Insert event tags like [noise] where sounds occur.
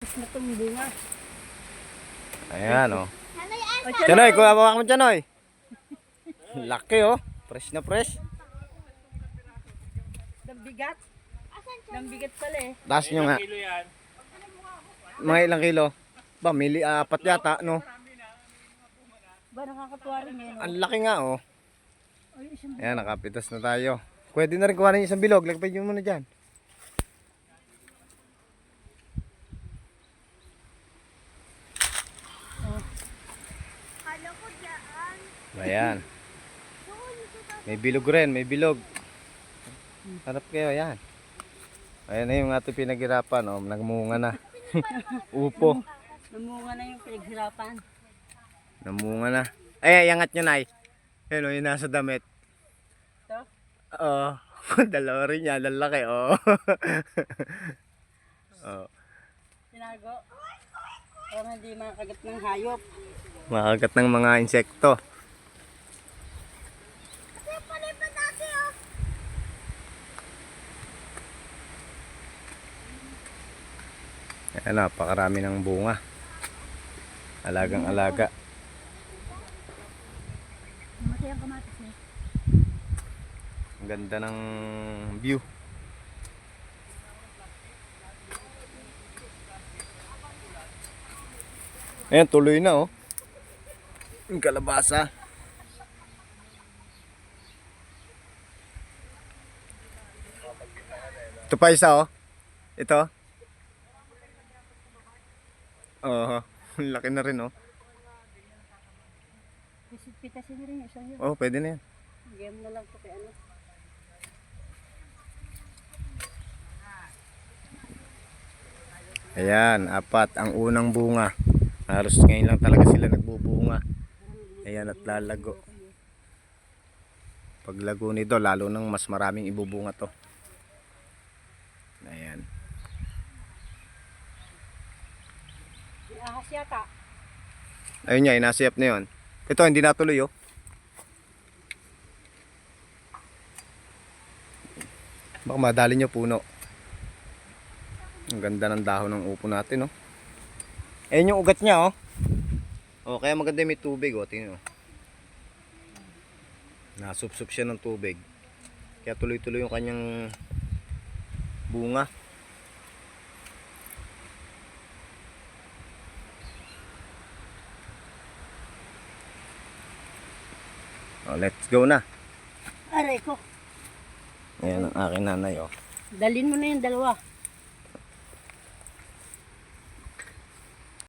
na itong bunga. Ayan, oh. Chanoy, kuha mo mo Chanoy. Laki, oh. Fresh na fresh. Ang bigat. Ang bigat pala eh. Taas nyo nga. Mga ilang kilo? Ba, mili apat yata, no? Ba nakakatuwa rin eh. No? Ang laki nga, oh. Ay, isang Ayan, nakapitas na tayo. Pwede na rin kuha isang bilog. Lagpay nyo muna dyan. Ayan. May bilog rin, may bilog. Harap kayo, ayan. Ayan na yung ating pinaghirapan, oh. Nagmunga na. [laughs] Upo. namunga na yung pinaghirapan. Namunga na. Ay, angat nyo, Nay. Ayan, oh, yung nasa damit. Ito? Oo. [laughs] dalawa rin yan. Lalaki, oo. [laughs] Oo. Tinago. Para hindi makagat ng hayop. Makagat ng mga insekto. Ayan, napakarami ng bunga. Alagang alaga. Eh. Ang ganda ng view. Ayan, tuloy na oh. Yung kalabasa. Ito pa isa oh. Ito. Oo. [laughs] ang laki na rin oh. Pisit-pitasin na rin isang yun. Oh, pwede na yan. Game na lang ito kay ano. Ayan, apat ang unang bunga. Halos ngayon lang talaga sila nagbubunga. Ayan at lalago. Pag lago nito, lalo nang mas maraming ibubunga to. Ayan. May ahas yata. Ayun niya, inasiyap na yun. Ito, hindi natuloy oh. Baka madali niyo puno. Ang ganda ng dahon ng upo natin oh. Ayun yung ugat niya oh. Oh, kaya maganda may tubig oh, tingnan oh. Nasupsup siya ng tubig. Kaya tuloy-tuloy yung kanyang bunga. Oh, let's go na. Aray ko. Ayan ang aking nanay oh. Dalin mo na yung dalawa.